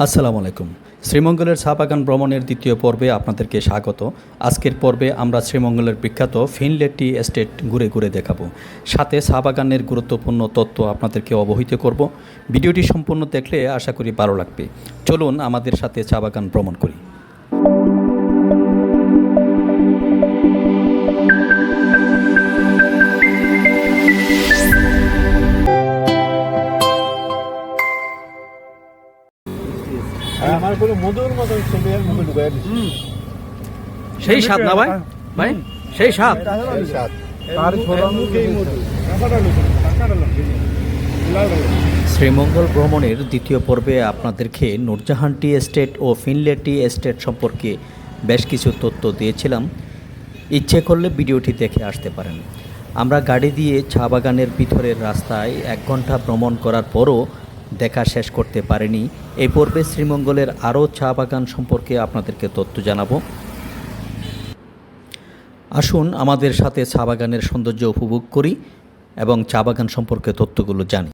আসসালামু আলাইকুম। শ্রীমঙ্গলের চা বাগান ভ্রমণের দ্বিতীয় পর্বে আপনাদেরকে স্বাগত। আজকের পর্বে আমরা শ্রীমঙ্গলের বিখ্যাত ফিনলেটি এস্টেট ঘুরে ঘুরে দেখাবো। সাথে চা বাগানের গুরুত্বপূর্ণ তত্ত্ব আপনাদেরকে অবহিত করব। ভিডিওটি সম্পূর্ণ দেখলে আশা করি ভালো লাগবে। চলুন আমাদের সাথে চা বাগান ভ্রমণ করি। মধুর মতো ছেলে মুখে ঢুকাই দিচ্ছে সেই স্বাদ না ভাই? ভাই? সেই স্বাদ স্বাদ। মুখেই মধু। লুচি। শ্রীমঙ্গল ভ্রমণের দ্বিতীয় পর্বে আপনাদেরকে নূরজাহান টি এস্টেট ও ফিনলে টি এস্টেট সম্পর্কে বেশ কিছু তথ্য দিয়েছিলাম। ইচ্ছে করলে ভিডিওটি দেখে আসতে পারেন। আমরা গাড়ি দিয়ে চা বাগানের ভিতরের রাস্তায় এক ঘণ্টা ভ্রমণ করার পরও দেখা শেষ করতে পারেনি। এই পর্বে শ্রীমঙ্গলের আরও চা বাগান সম্পর্কে আপনাদেরকে তথ্য জানাব। আসুন আমাদের সাথে চা বাগানের সৌন্দর্য উপভোগ করি এবং চা বাগান সম্পর্কে তথ্যগুলো জানি।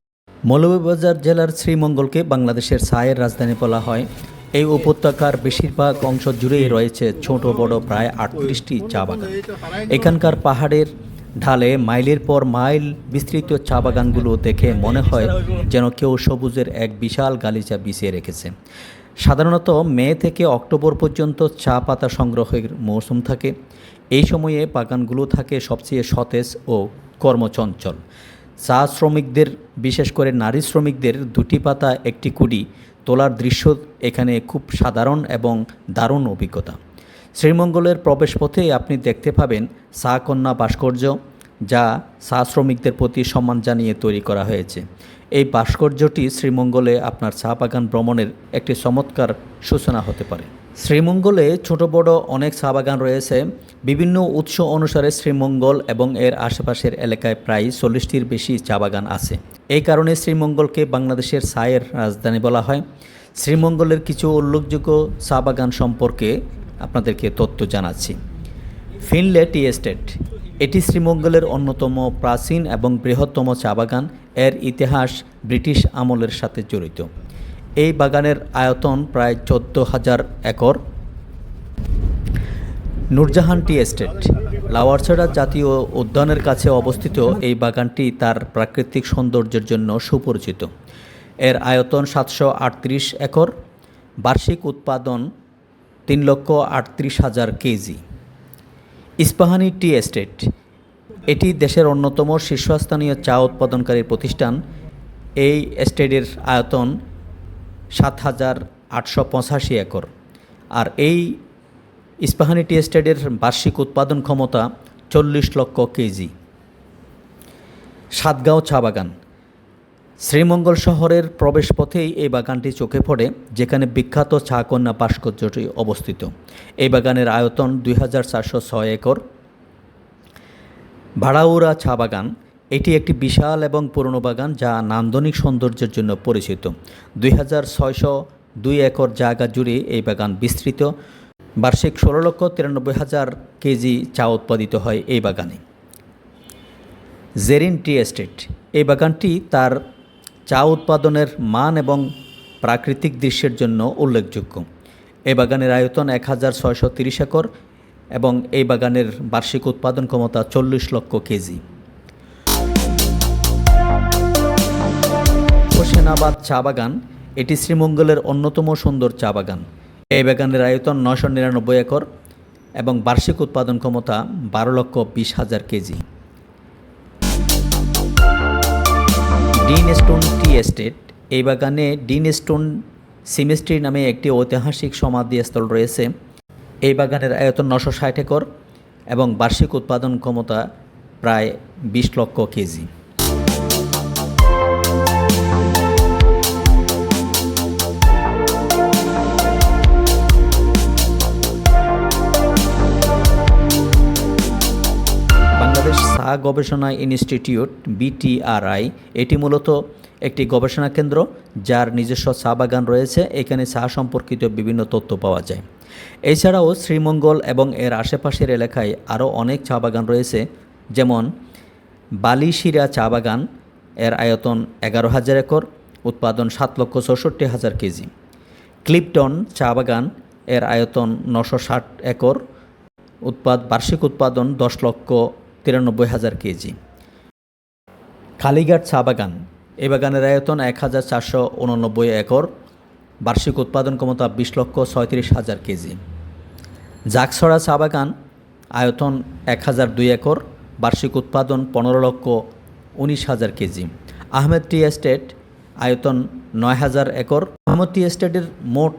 মৌলভীবাজার জেলার শ্রীমঙ্গলকে বাংলাদেশের চায়ের রাজধানী বলা হয়। এই উপত্যকার বেশিরভাগ অংশ জুড়েই রয়েছে ছোট বড় প্রায় আটত্রিশটি চা বাগান। এখানকার পাহাড়ের ঢালে মাইলের পর মাইল বিস্তৃত চা বাগানগুলো দেখে মনে হয় যেন কেউ সবুজের এক বিশাল গালিচা বিছিয়ে রেখেছে। সাধারণত মে থেকে অক্টোবর পর্যন্ত চা পাতা সংগ্রহের মৌসুম থাকে। এই সময়ে বাগানগুলো থাকে সবচেয়ে সতেজ ও কর্মচঞ্চল। চা শ্রমিকদের, বিশেষ করে নারী শ্রমিকদের, দুটি পাতা একটি কুডি তোলার দৃশ্য এখানে খুব সাধারণ এবং দারুণ অভিজ্ঞতা। শ্রীমঙ্গলের প্রবেশপথে আপনি দেখতে পাবেন সা কন্যা ভাস্কর্য, যা চা শ্রমিকদের প্রতি সম্মান জানিয়ে তৈরি করা হয়েছে। এই ভাস্কর্যটি শ্রীমঙ্গলে আপনার চা বাগান ভ্রমণের একটি চমৎকার সূচনা হতে পারে। শ্রীমঙ্গলে ছোট বড় অনেক চা বাগান রয়েছে। বিভিন্ন উৎস অনুসারে শ্রীমঙ্গল এবং এর আশেপাশের এলাকায় প্রায় চল্লিশটির বেশি চা বাগান আছে। এই কারণে শ্রীমঙ্গলকে বাংলাদেশের চায়ের রাজধানী বলা হয়। শ্রীমঙ্গলের কিছু উল্লেখযোগ্য চা বাগান সম্পর্কে আপনাদেরকে তথ্য জানাচ্ছি। ফিনলে টি এস্টেট, এটি শ্রীমঙ্গলের অন্যতম প্রাচীন এবং বৃহত্তম চা বাগান। এর ইতিহাস ব্রিটিশ আমলের সাথে জড়িত। এই বাগানের আয়তন প্রায় চোদ্দ হাজার একর। নূরজাহান টি এস্টেট, লাওয়ারছড়া জাতীয় উদ্যানের কাছে অবস্থিত এই বাগানটি তার প্রাকৃতিক সৌন্দর্যের জন্য সুপরিচিত। এর আয়তন সাতশো আটত্রিশ একর। বার্ষিক উৎপাদন তিন লক্ষ আটত্রিশ হাজার কেজি। ইস্পাহানি টি এস্টেট, এটি দেশের অন্যতম শীর্ষস্থানীয় চা উৎপাদনকারী প্রতিষ্ঠান। এই এস্টেটের আয়তন সাত হাজার আটশো পঁচাশি একর। আর এই ইস্পাহানি টি এস্টেটের বার্ষিক উৎপাদন ক্ষমতা চল্লিশ লক্ষ কেজি। সাতগাঁও চা বাগান শ্রীমঙ্গল শহরের প্রবেশপথেই এই বাগানটি চোখে পড়ে, যেখানে বিখ্যাত চা কন্যা ভাস্কর্যটি অবস্থিত। এই বাগানের আয়তন দুই হাজার চারশো ছয় একর। ভাড়াউরা চা বাগান, এটি একটি বিশাল এবং পুরনো বাগান যা নান্দনিক সৌন্দর্যের জন্য পরিচিত। দুই হাজার ছয়শো দুই একর জায়গা জুড়ে এই বাগান বিস্তৃত। বার্ষিক ষোলো লক্ষ তিরানব্বই হাজার কেজি চা উৎপাদিত হয় এই বাগানে। জেরিন টি এস্টেট, এই বাগানটি তার চা উৎপাদনের মান এবং প্রাকৃতিক দৃশ্যের জন্য উল্লেখযোগ্য। এই বাগানের আয়তন এক হাজার ছয়শো তিরিশ একর এবং এই বাগানের বার্ষিক উৎপাদন ক্ষমতা চল্লিশ লক্ষ কেজি। হোসেনাবাদ চা বাগান এটি শ্রীমঙ্গলের অন্যতম সুন্দর চা বাগান। এই বাগানের আয়তন নশো নিরানব্বই একর এবং বার্ষিক উৎপাদন ক্ষমতা বারো লক্ষ বিশ হাজার KG. Dean stone tea estate এই বাগানে ডিন স্টোন সিমেস্ট্রি নামে একটি ঐতিহাসিক সমাধি স্থল রয়েছে। এই বাগানের আয়তন নশো ষাট একর এবং বার্ষিক উৎপাদন ক্ষমতা প্রায় বিশ লক্ষ কেজি। চা গবেষণা ইনস্টিটিউট, বিটিআরআই, এটি মূলত একটি গবেষণা কেন্দ্র যার নিজস্ব চা বাগান রয়েছে। এখানে চা সম্পর্কিত বিভিন্ন তথ্য পাওয়া যায়। এছাড়াও শ্রীমঙ্গল এবং এর আশেপাশের এলাকায় আরও অনেক চা বাগান রয়েছে, যেমন বালিশিরা চা বাগান। এর আয়তন এগারো হাজার একর, উৎপাদন সাত লক্ষ চৌষট্টি হাজার কেজি। ক্লিপটন চা বাগান, এর আয়তন নশো ষাট একর, উৎপাদ, বার্ষিক উৎপাদন দশ লক্ষ তিরানব্বই হাজার কেজি। কালীঘাট চা বাগান। এ বাগানের আয়তন এক হাজার চারশো উননব্বই একর। বার্ষিক উৎপাদন ক্ষমতা বিশ লক্ষ ছয়ত্রিশ হাজার কেজি। জাগছড়া চা বাগান আয়তন এক হাজার দুই একর। বার্ষিক উৎপাদন পনেরো লক্ষ উনিশ হাজার কেজি। আহমেদ টি এস্টেট আয়তন নয় হাজার একর। আহমদ টি এস্টেটের মোট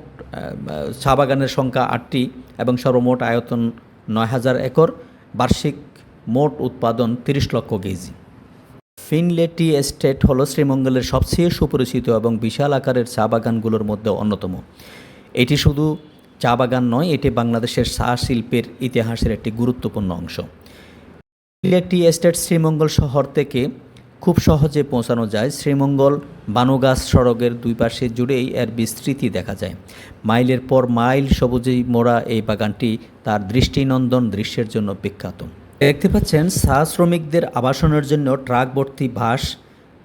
চা বাগানের সংখ্যা আটটি এবং সর্বমোট আয়তন নয় হাজার একর। বার্ষিক মোট উৎপাদন তিরিশ লক্ষ কেজি। ফিনলে টি এস্টেট হল শ্রীমঙ্গলের সবচেয়ে সুপরিচিত এবং বিশাল আকারের চা বাগানগুলোর মধ্যে অন্যতম। এটি শুধু চা বাগান নয়, এটি বাংলাদেশের চা শিল্পের ইতিহাসের একটি গুরুত্বপূর্ণ অংশ। ফিনলে টি এস্টেট শ্রীমঙ্গল শহর থেকে খুব সহজে পৌঁছানো যায়। শ্রীমঙ্গল বানুগাছ সড়কের দুই পাশে জুড়েই এর বিস্তৃতি দেখা যায়। মাইলের পর মাইল সবুজেই মোড়া এই বাগানটি তার দৃষ্টিনন্দন দৃশ্যের জন্য বিখ্যাত। দেখতে পাচ্ছেন চা শ্রমিকদের আবাসনের জন্য ট্রাক ভর্তি বাস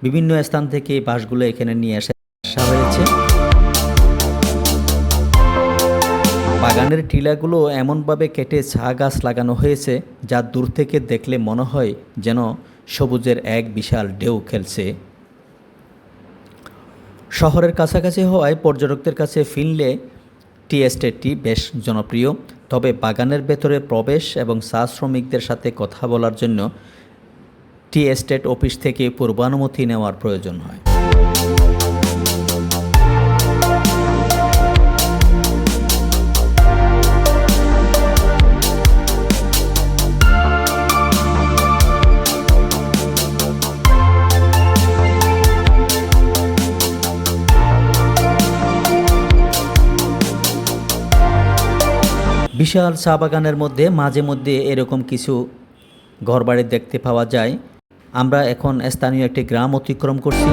বিভিন্ন স্থান থেকে বাসগুলো এখানে নিয়ে আসা আসা হয়েছে বাগানের টিলাগুলো এমনভাবে কেটে চা গাছ লাগানো হয়েছে, যা দূর থেকে দেখলে মনে হয় যেন সবুজের এক বিশাল ঢেউ খেলছে। শহরের কাছাকাছি হওয়ায় পর্যটকদের কাছে ফিনলে টি এস্টেটটি বেশ জনপ্রিয়, তবে বাগানের ভেতরে প্রবেশ এবং চা শ্রমিকদের সাথে কথা বলার জন্য টি এস্টেট অফিস থেকে পূর্বানুমতি নেওয়ার প্রয়োজন হয়। বিশাল চা বাগানের মধ্যে মাঝে মধ্যে এরকম কিছু ঘরবাড়ি দেখতে পাওয়া যায়। আমরা এখন স্থানীয় একটি গ্রাম অতিক্রম করছি।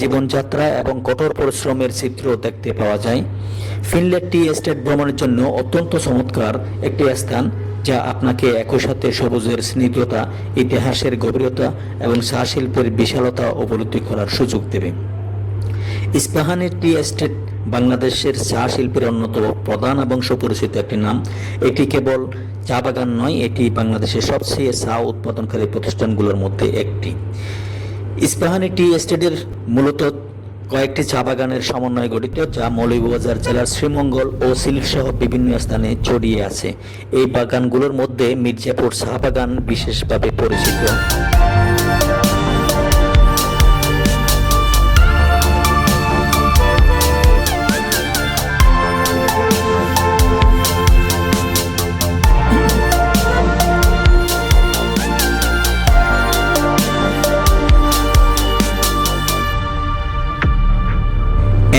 জীবনযাত্রা এবং কঠোর পরিশ্রমের চিত্র দেখতে পাওয়া যায়। ফিনল্যান্ড টি এস্টেট ভ্রমণের জন্য অত্যন্ত চমৎকার একটি স্থান, যা আপনাকে একই সাথে সবুজের স্নিগ্ধতা, ইতিহাসের গভীরতা এবং চা শিল্পের বিশালতা উপলব্ধি করার সুযোগ দেবে। ইস্পাহানের টি এস্টেট বাংলাদেশের চা শিল্পের অন্যতম প্রধান এবং সুপরিচিত একটি নাম। এটি কেবল চা বাগান নয়, এটি বাংলাদেশের সবচেয়ে চা উৎপাদনকারী প্রতিষ্ঠানগুলোর মধ্যে একটি। ইস্পাহানি টি এস্টেটের মূলত কয়েকটি চা বাগানের সমন্বয়ে গঠিত, যা মৌলভীবাজার জেলার শ্রীমঙ্গল ও সিলেট সহ বিভিন্ন স্থানে ছড়িয়ে আছে। এই বাগানগুলোর মধ্যে মির্জাপুর চা বাগান বিশেষভাবে পরিচিত।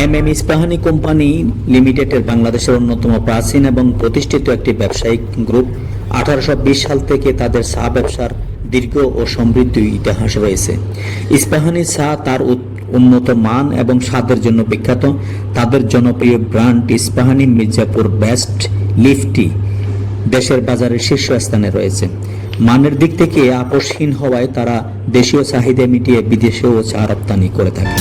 এম এম ইস্পাহানি কোম্পানি লিমিটেডের বাংলাদেশের অন্যতম প্রাচীন এবং প্রতিষ্ঠিত একটি ব্যবসায়িক গ্রুপ আঠারোশো বিশ সাল থেকে তাদের চা ব্যবসার দীর্ঘ ও সমৃদ্ধ ইতিহাস রয়েছে। ইস্পাহানি চা তার উন্নত মান এবং স্বাদের জন্য বিখ্যাত। তাদের জনপ্রিয় brand Ispahani Mirzapur best leaf tea দেশের বাজারে শীর্ষ স্থানে রয়েছে। মানের দিক থেকে আপোষহীন হওয়ায় তারা দেশীয় চাহিদা মিটিয়ে বিদেশেও চা রপ্তানি করে থাকে।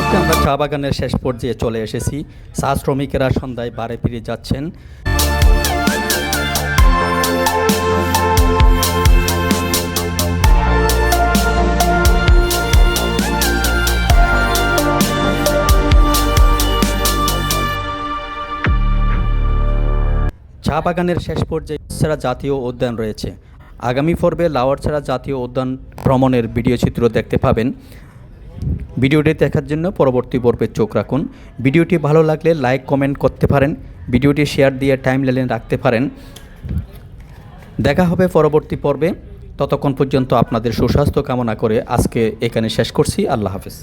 মুহূর্তে আমরা চা বাগানের শেষ পর্যায়ে চলে এসেছি। চা শ্রমিকেরা সন্ধ্যায় বারে ফিরে যাচ্ছেন। চা বাগানের শেষ পর্যায়ে ছাড়া জাতীয় উদ্যান রয়েছে। আগামী পর্বে লাওয়ারছড়া জাতীয় উদ্যান ভ্রমণের ভিডিও চিত্র দেখতে পাবেন। ভিডিওটি দেখার জন্য পরবর্তী পর্বে চোখ রাখুন। ভিডিওটি ভালো লাগলে লাইক, কমেন্ট করতে পারেন। ভিডিওটি শেয়ার দিয়ে টাইম লাইনে রাখতে পারেন। দেখা হবে পরবর্তী পর্বে। ততক্ষণ পর্যন্ত আপনাদের সুস্বাস্থ্য কামনা করে আজকে এখানে শেষ করছি। আল্লাহ হাফেজ।